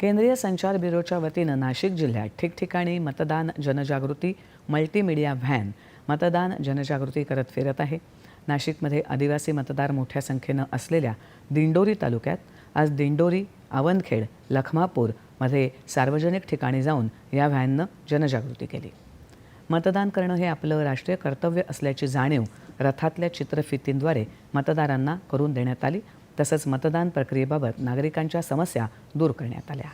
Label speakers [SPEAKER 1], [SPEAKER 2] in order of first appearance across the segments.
[SPEAKER 1] केंद्रीय संचार ब्युरोच्या वतीनं नाशिक जिल्ह्यात ठिकठिकाणी मतदान जनजागृती मल्टीमीडिया व्हॅन मतदान जनजागृती करत फिरत आहे. नाशिकमध्ये आदिवासी मतदार मोठ्या संख्येनं असलेल्या दिंडोरी तालुक्यात आज दिंडोरी आवनखेड लखमापूरमध्ये सार्वजनिक ठिकाणी जाऊन या व्हॅननं जनजागृती केली. मतदान करणं हे आपलं राष्ट्रीय कर्तव्य असल्याची जाणीव रथातल्या चित्रफितींद्वारे मतदारांना करून देण्यात आली. तसंच मतदान प्रक्रियेबाबत नागरिकांच्या समस्या दूर करण्यात आल्या.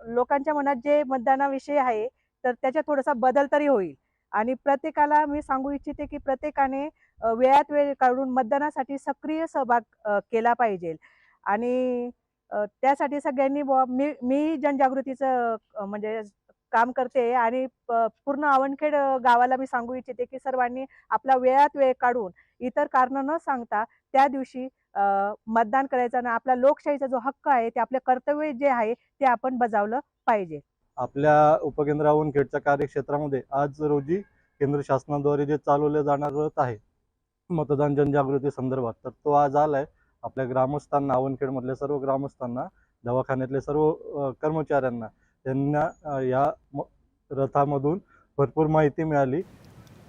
[SPEAKER 2] लोकांच्या मनात जे मतदानाविषयी आहे तर त्याच्यात थोडासा बदल तरी होईल. आणि प्रत्येकाला मी सांगू इच्छिते की प्रत्येकाने वेळात वेळ काढून मतदानासाठी सक्रिय सहभाग केला पाहिजे. आणि त्यासाठी सगळ्यांनी मी मी जनजागृतीचं म्हणजे काम करते आणि पूर्ण आवणखेड गावाला मी सांगू इच्छिते की सर्वांनी आपला वेळात वेळ काढून इतर कारण न सांगता त्या दिवशी अ, मतदान करायचं आणि आपला लोकशाहीचा जो हक्क आहे ते आपले कर्तव्य जे आहे ते आपण बजावलं पाहिजे.
[SPEAKER 3] आपल्या उपकेंद्र खेडच्या कार्यक्षेत्रामध्ये आज रोजी केंद्र शासनाद्वारे जे चालवले जाणार आहे मतदान जनजागृती संदर्भात तर तो आज आलाय. आपल्या ग्रामस्थांना आवनखेडमधल्या सर्व ग्रामस्थांना दवाखान्यातल्या सर्व कर्मचाऱ्यांना त्यांना या म- रथामधून भरपूर माहिती मिळाली.